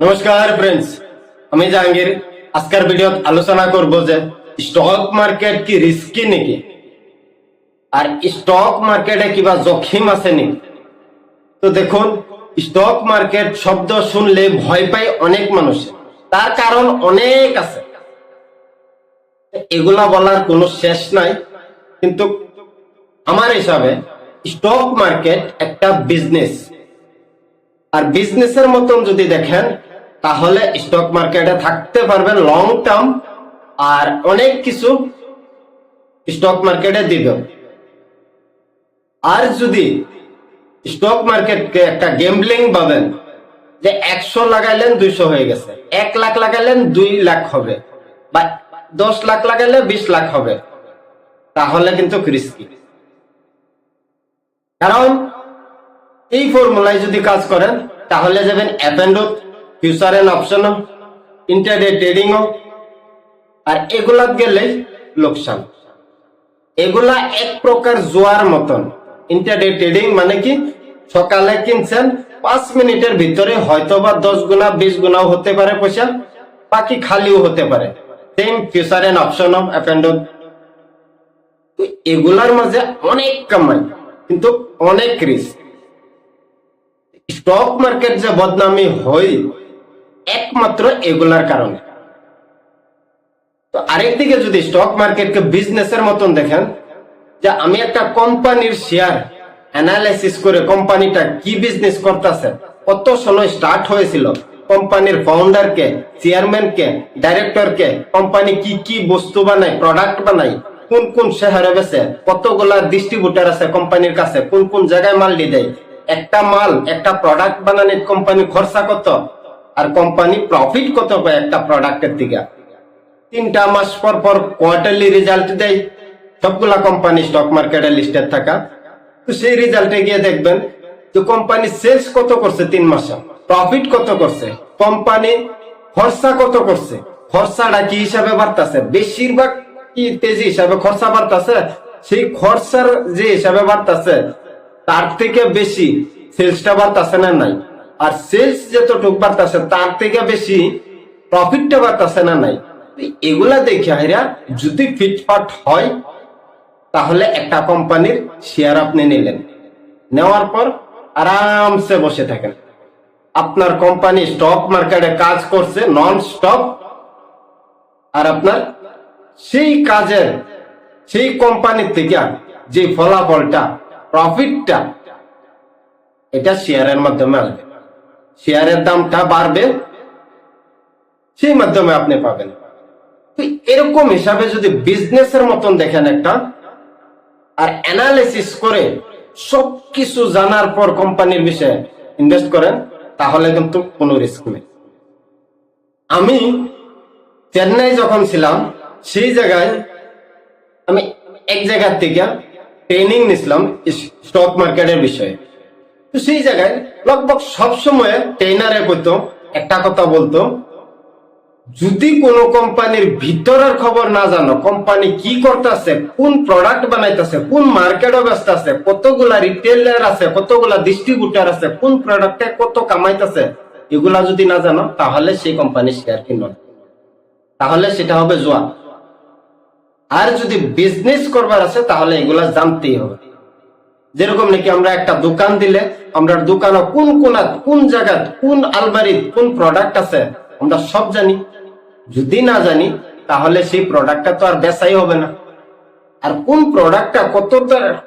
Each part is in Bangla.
নমস্কার ফ্রেন্ডস আমি জাহাঙ্গীর। আজকের ভিডিওত আলোচনা করব যে স্টক মার্কেট কি রিস্কি নাকি? আর স্টক মার্কেটে কিবা জখিম আছে নাকি? তো দেখুন স্টক মার্কেট শব্দ শুনলে ভয় পায় অনেক মানুষ। তার কারণ অনেক আছে। এগুলা বলার কোনো শেষ নাই। কিন্তু আমার হিসাবে স্টক মার্কেট একটা বিজনেস আর বিজনেসের মতন যদি দেখেন, তাহলে স্টক মার্কেটে থাকতে পারবেন লং টার্ম আর অনেক কিছু স্টক মার্কেটে দিবে আর যদি স্টক মার্কেটকে একটা গেমলিং পাবেন যে একশো লাগাইলেন দুইশো হয়ে গেছে, এক লাখ লাগাইলেন দুই লাখ হবে, বা দশ লাখ লাগাইলে বিশ লাখ হবে, তাহলে কিন্তু রিস্কি কারণ এই ফর্মুলায় যদি কাজ করেন, তাহলে যাবেন অ্যাপেন্ডো future and option intraday trading আর এগুলাত গেলে লোকসান। এগুলা এক প্রকার জোয়ার মতন। ইন্টারডে ট্রেডিং মানে কি? সকালে কিনছেন, পাঁচ মিনিটের ভিতরে হয়তো বা দশ গুণা, বিশ গুণাও হতে পারে পয়সা, বাকি খালিও হতে পারে। Same future and option of অ্যাপেন্ডো এগুলার মাঝে অনেক কামাই, কিন্তু অনেক রিস্ক স্টক মার্কেট যে বদনামি হই, একমাত্র এগুলার কারণে। তো আরেকদিকে যদি স্টক মার্কেটকে বিজনেসের মতন দেখেন, যে আমি একটা কোম্পানির শেয়ার অ্যানালাইসিস করে কোম্পানিটা কি বিজনেস করতেছে, কত সময় স্টার্ট হয়েছিল কোম্পানির ফাউন্ডারকে চেয়ারম্যানকে ডাইরেক্টরকে কোম্পানি কি কি বস্তু বানায় প্রোডাক্ট বানায়, কোন কোন শহরে বেছে কতগুলা ডিস্ট্রিবিউটার আছে কোম্পানির কাছে, কোন কোন জায়গায় মাল দিয়ে দেয় একটা মাল, একটা প্রোডাক্ট বানানোর কোম্পানি খরচা কত? আর কোম্পানি প্রফিট কত পায় একটা প্রোডাক্টের দিকে? তিনটা মাস পর পর কোয়ার্টারলি রেজাল্ট দেয়। সবগুলা কোম্পানি স্টক মার্কেটে লিস্টেড থাকা। তো সেই রেজাল্টে গিয়ে দেখবেন যে কোম্পানি সেলস কত করছে তিন মাসে? প্রফিট কত করছে? কোম্পানি খরচা কত করছে? খরচাটা কি হিসাবে বাড়তেছে? বেশিরভাগ কি তেজি হিসাবে খরচা বাড়তেছে? সেই খরচার যে হিসাবে বাড়তেছে তার থেকে বেশি সেলসটা বাড়তেছে না নাই? আর সেলস যতটুকু বাড়তেছে, তার থেকে বেশি প্রফিটটা বাড়তেছে না নাই? এগুলা দেখে হাইরা যদি ফিটফাট হয়, তাহলে একটা কোম্পানির শেয়ার আপনি নিলেন। নেওয়ার পর আরামসে বসে থাকেন। আপনার কোম্পানি স্টক মার্কেটে কাজ করছে নন স্টপ আর আপনার সেই কাজের, সেই কোম্পানির থেকে যে ফলাফলটা প্রফিটটা এটা শেয়ারের মাধ্যমে আসবে। শেয়ারের দামটা বাড়বে, সেই মাধ্যমে আপনি পাবেন। এরকম হিসাবে যদি বিজনেসের মতন দেখেন একটা, আর অ্যানালিসিস করে সবকিছু জানার পর কোম্পানির বিষয়ে ইনভেস্ট করেন, তাহলে কিন্তু কোনো রিস্ক নেই। আমি চেন্নাই যখন ছিলাম, সেই জায়গায় আমি এক জায়গার থেকে ট্রেনিং নিছিলাম স্টক মার্কেটের বিষয়ে। তো সেই জায়গায় লগভগ সবসময় ট্রেনারে কইতো একটা কথা বলতো, যদি কোনো কোম্পানির ভিতরের খবর না জানো কোম্পানি কি করতেছে, কোন প্রোডাক্ট বানাইতেছে, কোন মার্কেটে ব্যস্ত আছে, কতগুলা রিটেলার আছে, কতগুলা ডিস্ট্রিবিউটার আছে, কোন প্রোডাক্টে কত কামাইতেছে, এগুলা যদি না জানো, তাহলে সেই কোম্পানি শেয়ার কিনো তাহলে সেটা হবে জোয়া আর যদি বিজনেস করবার আছে, তাহলে এগুলা জানতেই হবে। যেরকম নাকি আমরা একটা দোকান দিলে, আমরা দোকানে কোন কোন কোন জায়গা, কোন আলমারি কোন প্রোডাক্ট আছে, আমরা সব জানি। যদি না জানি, তাহলে সেই প্রোডাক্টটা তো আর বেচাই হবে না। আর কোন প্রোডাক্টটা কত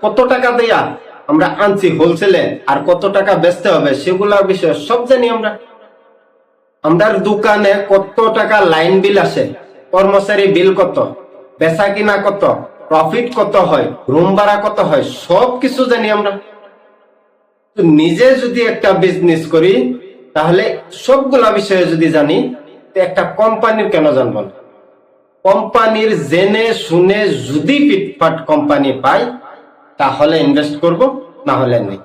কত টাকা দেয়া আমরা আনছি হোলসেলে আর কত টাকা বেচতে হবে, সেগুলোর বিষয়ে সব জানি আমরা। আমরার দোকানে কত টাকা লাইন বিল আসে কর্মচারী বিল কত? বেচা কিনা কত প্রফিট কত হয় রুম ভাড়া কত হয় সব কিছু জানি আমরা। নিজে যদি একটা বিজনেস করি, তাহলে সবগুলা বিষয়ে যদি জানি একটা কোম্পানির কেন জানব না? কোম্পানির জেনে শুনে যদি ফিটফাট কোম্পানি পাই, তাহলে ইনভেস্ট করব, না হলে নেই।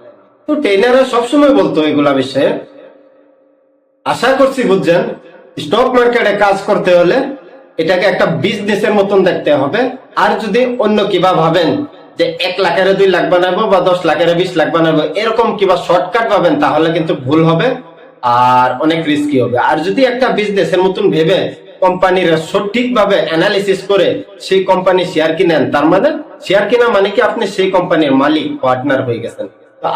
তো ট্রেনাররা সবসময় বলতো এগুলা বিষয়ে, আশা করছি বুঝছেন স্টক মার্কেটে কাজ করতে হলে এটাকে একটা বিজনেসের মতন দেখতে হবে। আর যদি অন্য কিবা ভাবেন যে এক লাখের দুই লাখ বানাবো বা দশ লাখের বিশ লাখ বানাবো, এরকম কিবা শর্টকাট পাবেন, তাহলে কিন্তু ভুল হবে আর অনেক রিস্কি হবে। আর যদি একটা বিজনেসের মতন ভেবে কোম্পানির সঠিকভাবে অ্যানালিসিস করে সেই কোম্পানি শেয়ার কিনেন, তার মানে শেয়ার কিনা মানে কি আপনি সেই কোম্পানির মালিক পার্টনার হয়ে গেছেন।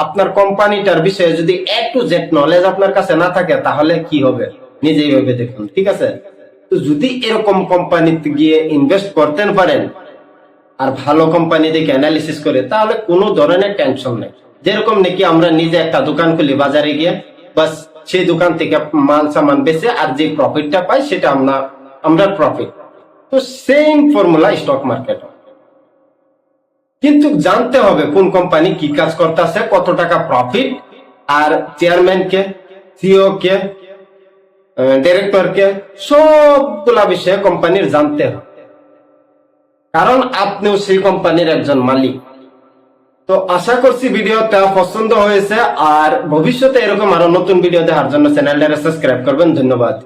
আপনার কোম্পানিটার বিষয়ে যদি এ টু জেড নলেজ আপনার কাছে না থাকে, তাহলে কি হবে? নিজেই ভেবে দেখুন, ঠিক আছে? তো যদি এরকম কোম্পানিতে গিয়ে ইনভেস্ট করতেন পারেন আর ভালো কোম্পানি দেখে অ্যানালিসিস করে, তাহলে কোনো ধরনের টেনশন নেই। যেরকম নাকি আমরা নিজে একটা দোকান খুলি বাজারে গিয়ে, বাস সেই দোকান থেকে মাল সামান বেচে আর যে প্রফিটটা পাই সেটা আমরা আমরা প্রফিট তো সেম ফর্মুলা স্টক মার্কেট কিন্তু জানতে হবে কোন কোম্পানি কি কাজ করতেছে, কত টাকা প্রফিট আর চেয়ারম্যান কে সিও কে ডিরেক্টর কে সবগুলা বিষয়ে কোম্পানির জানতে হবে কারণ আপনিও সেই কোম্পানির একজন মালিক। তো আশা করছি ভিডিওটা পছন্দ হয়েছে, আর ভবিষ্যতে এরকম আরও নতুন ভিডিও দেওয়ার জন্য চ্যানেলটা সাবস্ক্রাইব করবেন। ধন্যবাদ।